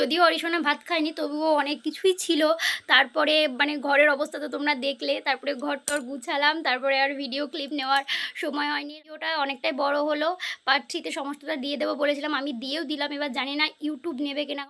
যদিও অরিশোনা ভাত খায়নি, তবুও অনেক কিছুই ছিল। তারপরে মানে ঘরের অবস্থা তো তোমরা দেখলে, তারপরে ঘর টর গুছালাম, তারপরে আর ভিডিও ক্লিপ নেওয়ার সময় হয়নি। ওটা অনেকটাই বড় হলো থ্রিতে সমস্তটা দিয়ে দেবো বলেছিলাম, আমি দিয়েও দিলাম, এবার জানি না ইউটিউব নেবে কিনা।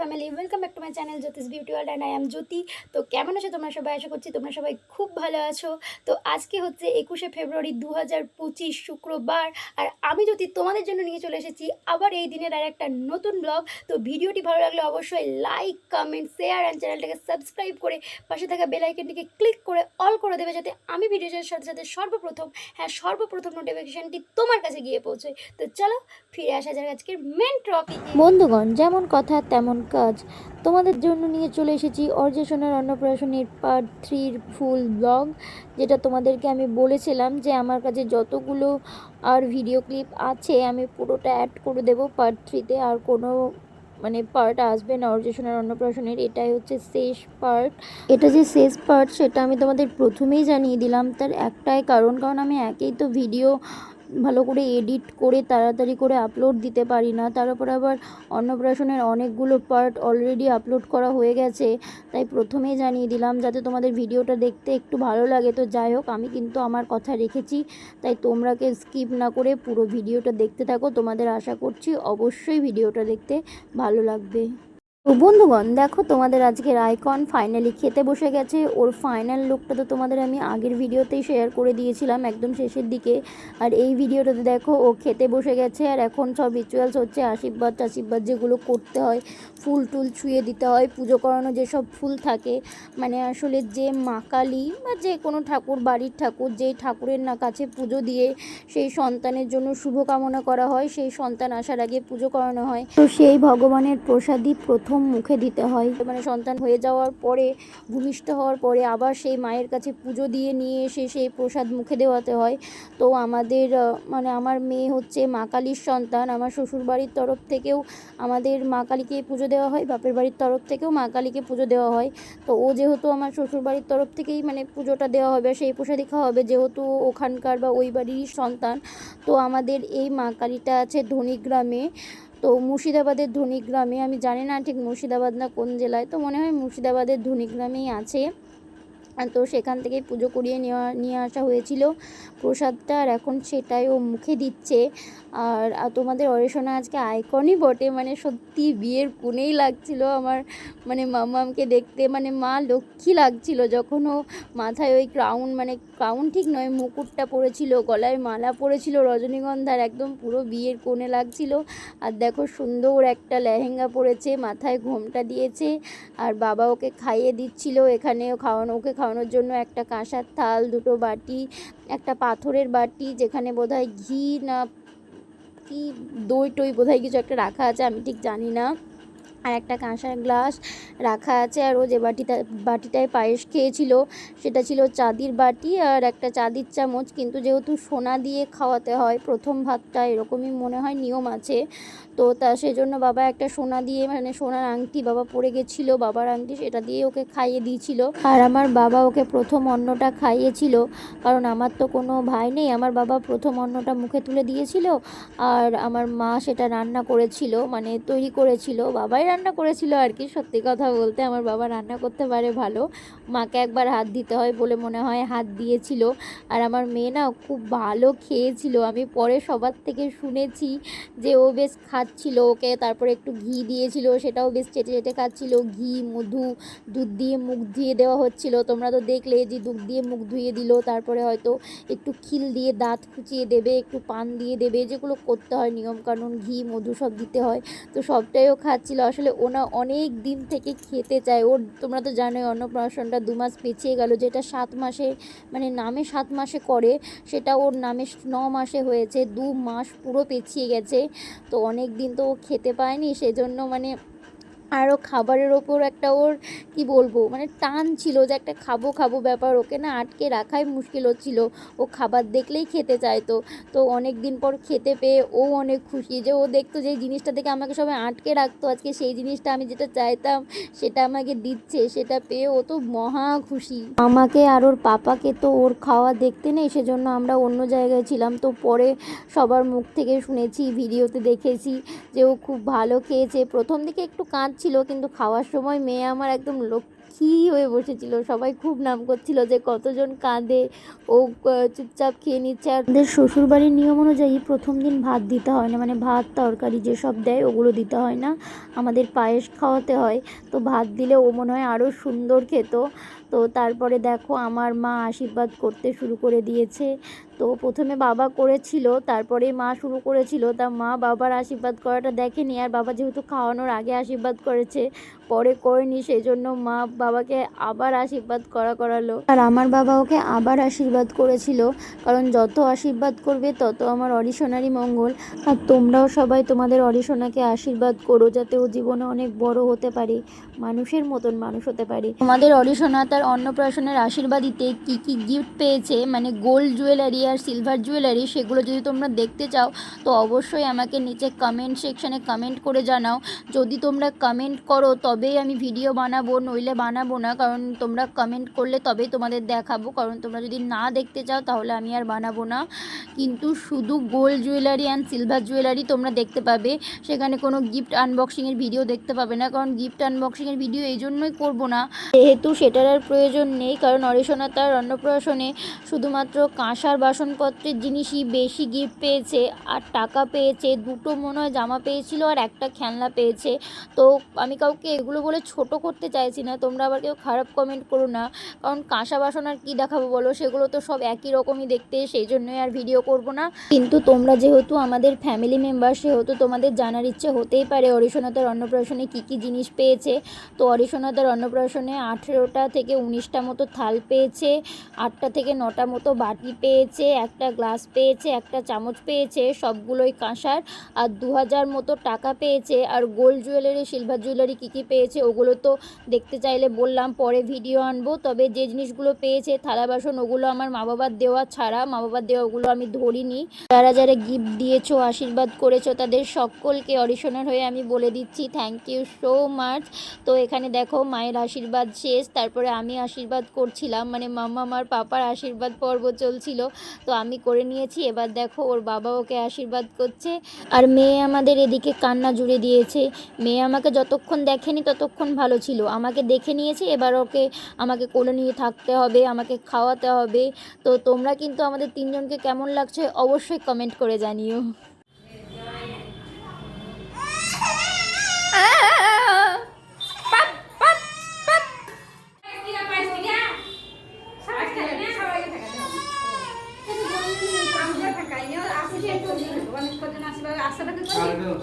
Family welcome back to my channel Jyoti's beauty world and I am Jyoti তো কেমন আছো তোমরা সবাই? আশা করছি তোমরা সবাই খুব ভালো আছো। তো আজকে হচ্ছে একুশে ফেব্রুয়ারি দু হাজার পঁচিশ শুক্রবার, আর আমি যদি তোমাদের জন্য নিয়ে চলে এসেছি আবার এই দিনের আর একটা নতুন ব্লগ তো ভিডিওটি ভালো লাগলে অবশ্যই লাইক কমেন্ট শেয়ার অ্যান্ড চ্যানেলটাকে সাবস্ক্রাইব করে পাশে থাকা বেল আইকনটিকে ক্লিক করে অল করে দেবে যাতে আমি ভিডিওর সাথে সাথে সর্বপ্রথম হ্যাঁ সর্বপ্রথম নোটিফিকেশানটি তোমার কাছে গিয়ে পৌঁছয়। তো চলো ফিরে আসা যাক আজকের মেন টপিক বন্ধুগণ, যেমন কথা, তেমন কাজ। তোমাদের জন্য নিয়ে চলে এসেছি অর্জেশনের অন্নপ্রাশনের পার্ট থ্রির ফুল ব্লগ যেটা তোমাদেরকে আমি বলেছিলাম যে আমার কাছে যতগুলো আর ভিডিও ক্লিপ আছে, আমি পুরোটা অ্যাড করে দেবো পার্ট থ্রিতে আর কোনো মানে পার্ট আসবে না অর্জেশনের অন্নপ্রাশনের, এটাই হচ্ছে শেষ পার্ট এটা যে শেষ পার্ট সেটা আমি তোমাদের প্রথমেই জানিয়ে দিলাম। তার একটাই কারণ কারণ আমি একেই তো ভিডিও ভালো করে এডিট করে তাড়াতাড়ি করে আপলোড দিতে পারি না। তার উপর আবার অন্নপ্রাশনের অনেকগুলো পার্ট অলরেডি আপলোড করা হয়ে গেছে। তাই প্রথমেই জানিয়ে দিলাম যাতে তোমাদের ভিডিওটা দেখতে একটু ভালো লাগে। তো যাই হোক, আমি কিন্তু আমার কথা রেখেছি। তাই তোমরাকে স্কিপ না করে পুরো ভিডিওটা দেখতে থাকো। তোমাদের আশা করছি অবশ্যই ভিডিওটা দেখতে ভালো লাগবে। তো বন্ধুগণ, দেখো তোমাদের আজকের আইকন ফাইনালি খেতে বসে গেছে। ওর ফাইনাল লুকটা তো তোমাদের আমি আগের ভিডিওতেই শেয়ার করে দিয়েছিলাম একদম শেষের দিকে। আর এই ভিডিওটাতে দেখো ও খেতে বসে গেছে আর এখন সব রিচুয়ালস হচ্ছে আশীর্বাদ টাশীর্বাদ যেগুলো করতে হয়, ফুল টুল ছুঁয়ে দিতে হয়, পুজো করানো যেসব ফুল থাকে। মানে আসলে যে মা কালী বা যে কোনো ঠাকুর, বাড়ির ঠাকুর যেই ঠাকুরের না কাছে পুজো দিয়ে সেই সন্তানের জন্য শুভ কামনা করা হয়, সেই সন্তান আসার আগে পুজো করানো হয়। তো সেই ভগবানের প্রসাদই প্রথম মুখে দিতে হয়। মানে সন্তান হয়ে যাওয়ার পরে, ভূমিষ্ঠ হওয়ার পরে আবার সেই মায়ের কাছে পুজো দিয়ে নিয়ে এসে সেই প্রসাদ মুখে দেওয়াতে হয়। তো আমাদের মানে আমার মেয়ে হচ্ছে মা কালীর সন্তান। আমার শ্বশুর বাড়ির তরফ থেকেও আমাদের মা কালীকে পুজো দেওয়া হয়, বাপের বাড়ির তরফ থেকেও মা কালীকে পুজো দেওয়া হয়। তো ও যেহেতু আমার শ্বশুর বাড়ির তরফ থেকেই মানে পুজোটা দেওয়া হবে সেই প্রসাদই খাওয়া হবে, যেহেতু ওখানকার বা ওই বাড়িরই সন্তান, তো আমাদের এই মা কালীটা আছে ধনীগ্রামে তো মুর্শিদাবাদের ধনীগ্রামে, আমি জানি না ঠিক মুর্শিদাবাদ না কোন জেলায়, তো মনে হয় মুর্শিদাবাদের ধনীগ্রামেই আছে। তো সেখান থেকে পুজো করিয়ে নেওয়া, নিয়ে আসা হয়েছিল। প্রসাদটা আর এখন সেটাই ও মুখে দিচ্ছে। আর তোমাদের অরেশনা আজকে আইকনই বটে। মানে সত্যি বিয়ের কোণেই লাগছিল আমার। মানে মামামকে দেখতে মানে মা লক্ষ্মী লাগছিল যখন ও মাথায় ওই ক্রাউন মানে ক্রাউন ঠিক নয়, মুকুটটা পরেছিল, গলায় মালা পরেছিল রজনীগন্ধার, একদম পুরো বিয়ের কোণে লাগছিল। আর দেখো সুন্দর একটা লেহেঙ্গা পরেছে, মাথায় ঘোমটা দিয়েছে। আর বাবা ওকে খাইয়ে দিচ্ছিল এখানেও, খাওয়ানো, ওকে খাওয়ানোর জন্য একটা কাঁসার থাল, দুটো বাটি, একটা পাথরের বাটি, যেখানে বোধহয় ঘি না, কি দই টই বোধহয় কিছু একটা রাখা আছে, আমি ঠিক জানি না। আর একটা কাঁসার গ্লাস রাখা আছে, আর ও যে বাটিটা, বাটিটায় পায়েস খেয়েছিল, সেটা ছিল চাঁদির বাটি আর একটা চাঁদির চামচ। কিন্তু যেহেতু সোনা দিয়ে খাওয়াতে হয়, প্রথম ভাতটা এরকমই মনে হয় নিয়ম আছে। তো তা সেজন্য বাবা একটা সোনা দিয়ে মানে সোনার আংটি বাবা পরে গেছিল, বাবার আংটি সেটা দিয়ে ওকে খাইয়ে দিয়েছিল। আর আমার বাবা ওকে প্রথম অন্নটা খাইয়েছিল, কারণ আমার তো কোনো ভাই নেই, আমার বাবা প্রথম অন্নটা মুখে তুলে দিয়েছিল, আর আমার মা সেটা রান্না করেছিল মানে তৈরি করেছিল, বাবাই রান্না করেছিল আর কি, সত্যি কথা বলতে আমার বাবা রান্না করতে পারে ভালো। মাকে একবার হাত দিতে হয় বলে মনে হয় হাত দিয়েছিল, আর আমার মেয়ে না খুব ভালো খেয়েছিল, আমি পরে সবার থেকে শুনেছি যে ও বেশ খাচ্ছিল ওকে, তারপরে একটু ঘি দিয়েছিল, সেটাও বেশ চেটে চেটে খাচ্ছিল। ঘি, মধু, দুধ দিয়ে মুখ ধুয়ে দেওয়া হচ্ছিল। তোমরা তো দেখলে যে দুধ দিয়ে মুখ ধুয়ে দিল, তারপরে হয়তো একটু খিল দিয়ে দাঁত খুঁচিয়ে দেবে, একটু পান দিয়ে দেবে, যেগুলো করতে হয়, নিয়মকানুন, ঘি, মধু সব দিতে হয়। তো সবটাই ও খাচ্ছিল। আসলে ওনা অনেক দিন থেকে খেতে চায়। ওর, তোমরা তো জানোই, অন্নপ্রাশনটা দু মাস পেছিয়ে গেল, যেটা সাত মাসে মানে নামে সাত মাসে করে, সেটা ওর নামে ন মাসে হয়েছে, দু মাস পুরো পেছিয়ে গেছে। তো অনেক দিন তো খেতে পায়নি সেজন্য মানে আরও খাবারের ওপর একটা ওর, কি বলব মানে টান ছিল যে একটা খাব খাব ব্যাপার ওকে না আটকে রাখাই মুশকিল হচ্ছিল ও খাবার দেখলেই খেতে চাইতো। তো অনেক দিন পর খেতে পেয়ে ও অনেক খুশি যে ও দেখতো যে জিনিসটা থেকে আমাকে সবাই আটকে রাখতো। আজকে সেই জিনিসটা আমি যেটা চাইতাম, সেটা আমাকে দিচ্ছে, সেটা পেয়ে ও তো মহা খুশি। আমাকে আর ওর পাপাকে তো ওর খাওয়া দেখতে নেই, সেজন্য আমরা অন্য জায়গায় ছিলাম। তো পরে সবার মুখ থেকে শুনেছি, ভিডিওতে দেখেছি যে ও খুব ভালো খেয়েছে। প্রথম দিকে একটু কাঁদছিল কিন্তু খাওয়ার সময় মেয়ে আমার একদম লক্ষ্মী হয়ে বসেছিল। সবাই খুব নাম করছিল যে কতজন কাঁদে, ও চুপচাপ খেয়ে নিচ্ছে। আর আমাদের শ্বশুরবাড়ির নিয়ম অনুযায়ী প্রথম দিন ভাত দিতে হয় না মানে ভাত, তরকারি যেসব দেয় ওগুলো দিতে হয় না। আমাদের পায়েস খাওয়াতে হয়, তো ভাত দিলে ও মনে হয় আরও সুন্দর খেত। তো তারপরে দেখো আমার মা আশীর্বাদ করতে শুরু করে দিয়েছে। তো প্রথমে বাবা করেছিল, তারপরে মা শুরু করেছিল। তা মা বাবার আশীর্বাদ করাটা দেখেনি, আর বাবা যেহেতু খাওয়ানোর আগে আশীর্বাদ করেছে, পরে করেনি সেই জন্য মা বাবাকে আবার আশীর্বাদ করা করালো। আর আমার বাবা ওকে আবার আশীর্বাদ করেছিল, কারণ যত আশীর্বাদ করবে তত আমার অরিশনারই মঙ্গল। আর তোমরাও সবাই তোমাদের অরিশনাকে আশীর্বাদ করো, যাতে ও জীবনে অনেক বড় হতে পারে, মানুষের মতন মানুষ হতে পারে। তোমাদের অরিশনা তার অন্নপ্রাশনের আশীর্বাদিতে কি কি গিফট পেয়েছে মানে গোল্ড জুয়েলারি আর সিলভার জুয়েলারি সেগুলো যদি তোমরা দেখতে চাও, তো অবশ্যই আমাকে নিচে কমেন্ট সেকশানে কমেন্ট করে জানাও। যদি তোমরা কমেন্ট করো, তবেই আমি ভিডিও বানাবো, নইলে বানাবো না, কারণ তোমরা কমেন্ট করলে তবেই তোমাদের দেখাবো, কারণ তোমরা যদি না দেখতে চাও, তাহলে আমি আর বানাবো না। কিন্তু শুধু gold jewellery and silver jewellery তোমরা দেখতে পাবে, সেখানে কোনো গিফট আনবক্সিংয়ের ভিডিও দেখতে পাবে না, কারণ গিফট আনবক্সিংয়ের ভিডিও এই জন্যই করব না। যেহেতু সেটার আর প্রয়োজন নেই, কারণ অরিশনা তার অন্নপ্রাশনে শুধুমাত্র কাঁসার বাসনপত্রের জিনিসই বেশি গিফট পেয়েছে, আর টাকা পেয়েছে, দুটো মনে হয় জামা পেয়েছিল আর একটা খেলনা পেয়েছে। তো আমি কাউকে এগুলো বলে ছোট করতে চাইছি না, তোমরা আবার কেউ খারাপ কমেন্ট করো না, কারণ কাঁসা বাসন আর কী দেখাবো বলো? সেগুলো তো সব একই রকমই দেখতে, সেই জন্যই আর ভিডিও করব না। কিন্তু তোমরা যেহেতু আমাদের ফ্যামিলি মেম্বার সেহেতু তোমাদের জানার ইচ্ছে হতেই পারে অরিশনাতার অন্নপ্রাশনে কী কী জিনিস পেয়েছে। তো অরিশনাতার অন্নপ্রাশনে আঠেরোটা থেকে উনিশটা মতো থাল পেয়েছে, আটটা থেকে নটা মতো বাটি পেয়েছে, একটা গ্লাস পেয়েছে, একটা চামচ পেয়েছে, সবগুলোই কাঁসার। আর দু হাজার মতো টাকা পেয়েছে, আর গোল্ড জুয়েলারি, সিলভার জুয়েলারি কী কী পেয়েছে ওগুলো তো দেখতে চাইলে বললাম, পরে ভিডিও আনব। তবে যে জিনিসগুলো পেয়েছে, থালা বাসন, ওগুলো আমার মা বাবার দেওয়া ছাড়া মা বাবার দেওয়া ওগুলো আমি ধরিনি। যারা যারা গিফট দিয়েছ, আশীর্বাদ করেছ, তাদের সকলকে অডিশনের হয়ে আমি বলে দিচ্ছি থ্যাংক ইউ সো মাচ তো এখানে দেখো, মায়ের আশীর্বাদ শেষ, তারপরে আমি আশীর্বাদ করছিলাম। মানে মাম্মা আমার পাপার আশীর্বাদ পর্ব চলছিল। তো আমি করে নিয়েছি। এবার দেখো ওর বাবা ওকে আশীর্বাদ করছে। আর মেয়ে আমাদের এদিকে কান্না জুড়ে দিয়েছে। মেয়ে আমাকে যতক্ষণ দেখেনি ততক্ষণ ভালো ছিল। আমাকে দেখে নিয়েছে। এবার ওকে আমাকে কোলে নিয়ে থাকতে হবে, আমাকে খাওয়াতে হবে। তো তোমরা কিন্তু আমাদের তিনজনকে কেমন লাগছে অবশ্যই কমেন্ট করে জানিও পাপ পাপ পাপ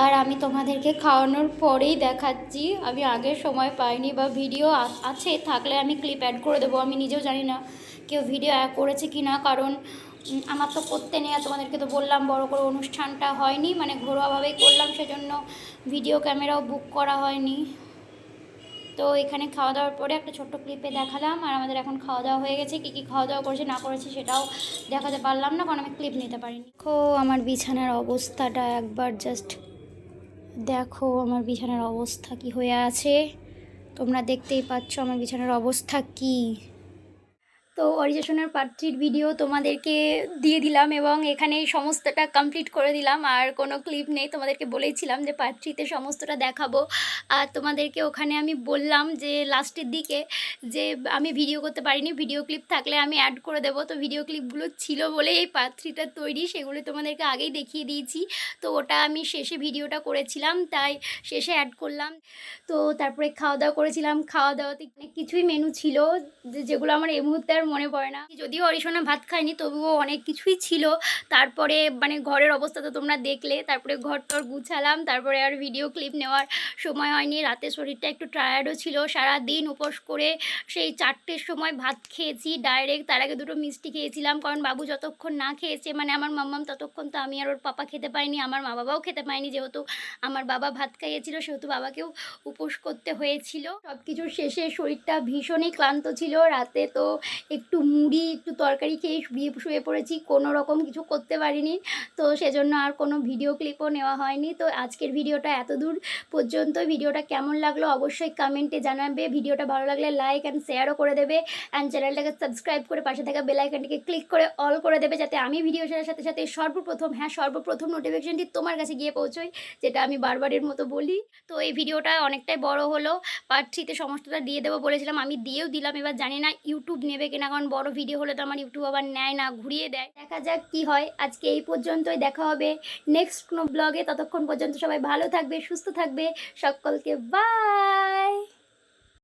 আর আমি তোমাদেরকে খাওয়ানোর পরেই দেখাচ্ছি। আমি আগে সময় পাইনি বা ভিডিও আছে, থাকলে আমি ক্লিপ অ্যাড করে দেবো। আমি নিজেও জানি না কেউ ভিডিও অ্যাড করেছে কি না কারণ আমার তো করতে নেই। তোমাদেরকে তো বললাম, বড় করে অনুষ্ঠানটা হয়নি মানে ঘরোয়াভাবেই করলাম, সেজন্য ভিডিও ক্যামেরাও বুক করা হয়নি। তো এখানে খাওয়া দাওয়ার পরে একটা ছোট্ট ক্লিপে দেখালাম, আর আমাদের এখন খাওয়া দাওয়া হয়ে গেছে। কী কী খাওয়া দাওয়া করেছে, না করেছে সেটাও দেখাতে পারলাম না, কারণ আমি ক্লিপ নিতে পারিনি। দেখো, আমার বিছানার অবস্থাটা একবার জাস্ট দেখো আমার বিছানার অবস্থা কি হয়ে আছে। তোমরা দেখতেই পাচ্ছ আমার বিছানার অবস্থা কি। তো অরিজেশনের পার্ট থ্রির ভিডিও তোমাদেরকে দিয়ে দিলাম এবং এখানে সমস্তটা কমপ্লিট করে দিলাম। আর কোনো ক্লিপ নেই, তোমাদেরকে বলেইছিলাম যে পার্ট থ্রিতে সমস্তটা দেখাবো। আর তোমাদেরকে ওখানে আমি বললাম যে লাস্টের দিকে যে আমি ভিডিও করতে পারিনি ভিডিও ক্লিপ থাকলে আমি অ্যাড করে দেবো। তো ভিডিও ক্লিপগুলো ছিল বলে এই পার্ট তৈরি, সেগুলো তোমাদেরকে আগেই দেখিয়ে দিয়েছি। তো ওটা আমি শেষে ভিডিওটা করেছিলাম, তাই শেষে অ্যাড করলাম। তো তারপরে খাওয়া দাওয়া করেছিলাম। খাওয়া দাওয়াতে অনেক কিছুই মেনু ছিল যেগুলো আমার এই মুহূর্তে আর মনে পড়ে না। যদিও অরিসোনা ভাত খাইনি তবুও অনেক কিছুই ছিল। তারপরে মানে ঘরের অবস্থা তো তোমরা দেখলে, তারপরে ঘর টর গুছালাম, তারপরে আর ভিডিও ক্লিপ নেওয়ার সময় হয়নি। রাতে শরীরটা একটু টায়ার্ডও ছিল। সারা দিন উপোস করে সেই চারটের সময় ভাত খেয়েছি ডাইরেক্ট তার আগে দুটো মিষ্টি খেয়েছিলাম। কারণ বাবু যতক্ষণ না খেয়েছে মানে আমার মাম্মাম ততক্ষণ তো আমি আর ওর পাপা খেতে পাইনি আমার মা বাবাও খেতে পায়নি যেহেতু আমার বাবা ভাত খাইয়েছিল, সেহেতু বাবাকেও উপোস করতে হয়েছিল। সব কিছুর শেষে শরীরটা ভীষণই ক্লান্ত ছিল। রাতে তো একটু মুড়ি, একটু তরকারি খেয়ে শুয়ে শুয়ে পড়েছি, কোনো রকম কিছু করতে পারিনি। তো সেজন্য আর কোনো ভিডিও ক্লিপও নেওয়া হয়নি। তো আজকের ভিডিওটা এত দূর পর্যন্ত। ভিডিওটা কেমন লাগল অবশ্যই কমেন্টে জানাবে। ভিডিওটা ভালো লাগলে লাইক অ্যান্ড শেয়ারও করে দেবে। অ্যান্ড চ্যানেলটাকে সাবস্ক্রাইব করে পাশে থাকা বেল আইকনটিকে ক্লিক করে অল করে দেবে যাতে আমি ভিডিও ছাড়ার সাথে সাথে সর্বপ্রথম হ্যাঁ সর্বপ্রথম নোটিফিকেশনটি তোমার কাছে গিয়ে পৌঁছোই যেটা আমি বারবারের মতো বলি। তো এই ভিডিওটা অনেকটাই বড় হলো। পার্ট থ্রিতে সমস্তটা দিয়ে দেবো বলেছিলাম। আমি দিয়েও দিলাম, এবার জানি না ইউটিউব নেবে কিনা। কারণ বড় ভিডিও হলে তো আমার ইউটিউব আবার নেয় না, ঘুরিয়ে দেয়। দেখা যাক কি হয়। আজকে এই পর্যন্তই, দেখা হবে নেক্সট কোনো ব্লগে ততক্ষণ পর্যন্ত সবাই ভালো থাকবে, সুস্থ থাকবে। সকলকে বাই